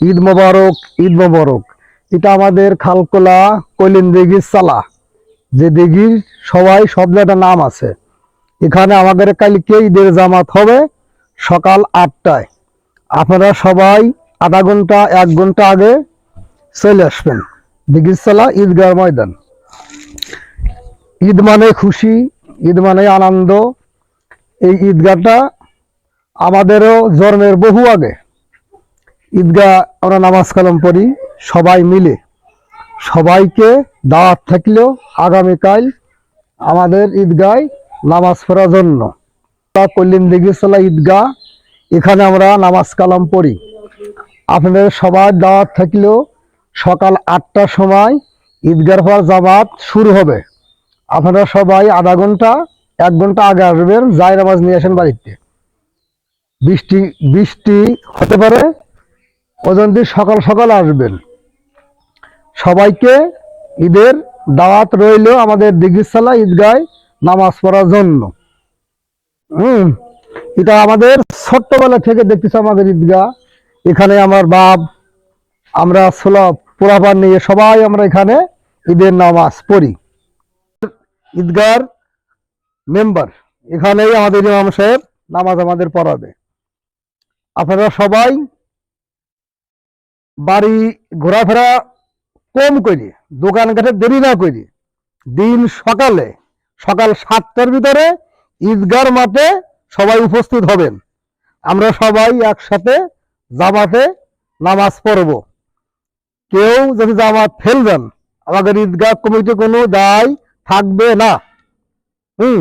ঈদ মোবারক ঈদ মোবারক। এটা আমাদের খালকোলা কলিন দিঘির চালা যে দিঘির সবাই সব জায়গায় নাম আছে। এখানে আমাদের কালকে ঈদের জামাত হবে সকাল আটটায়। আপনারা সবাই আধা ঘণ্টা, এক ঘণ্টা আগে চলে আসবেন দিঘির চালা ঈদগাহ ময়দান। ঈদ মানে খুশি, ঈদ মানে আনন্দ। এই ঈদগাহটা আমাদেরও জন্মের বহু আগে। ঈদগাহ আমরা নামাজ কালাম পড়ি, সবাই মিলে। সবাইকে দাওয়াত থাকলেও আগামীকাল আমাদের ঈদগায় নামাজ পড়ার জন্য। তা কল্যাণ দিঘিসলা ঈদগাহ, এখানে আমরা নামাজ কালাম পড়ি। আপনাদের সবার দাওয়াত থাকলেও সকাল আটটার সময় ঈদগার পর জামাত শুরু হবে। আপনারা সবাই আধা ঘণ্টা, এক ঘণ্টা আগে আসবেন, যাই নামাজ নিয়ে আসেন বাড়িতে। বৃষ্টি বৃষ্টি হতে পারে ওজন সকাল সকাল আসবেন। সবাইকে ঈদের দাওয়াত রইল আমাদের দিঘিসালা ঈদগায় নামাজ পড়ার জন্য। হুম, এটা আমাদের ছোট্টবেলা থেকে দেখতেছি আমাদের ঈদগাহ। এখানে আমার বাপ, আমরা ষোলো পোড়াপান নিয়ে সবাই আমরা এখানে ঈদের নামাজ পড়ি। ঈদগার মেম্বার, এখানেই আমাদের ইমাম সাহেব নামাজ আমাদের পড়াবে। আপনারা সবাই বাড়ি ঘোরাফেরা কম করি দোকান ঘাটে দেরি না করি দিন সকালে, সকাল সাতটার ভিতরে ঈদগার মাঠে সবাই উপস্থিত হবেন। আমরা সবাই একসাথে জামাতে নামাজ পড়ব। কেউ যদি জামাত ফেলবেন আমাদের ঈদগাহ কমিটি কোনো দায় থাকবে না। হুম?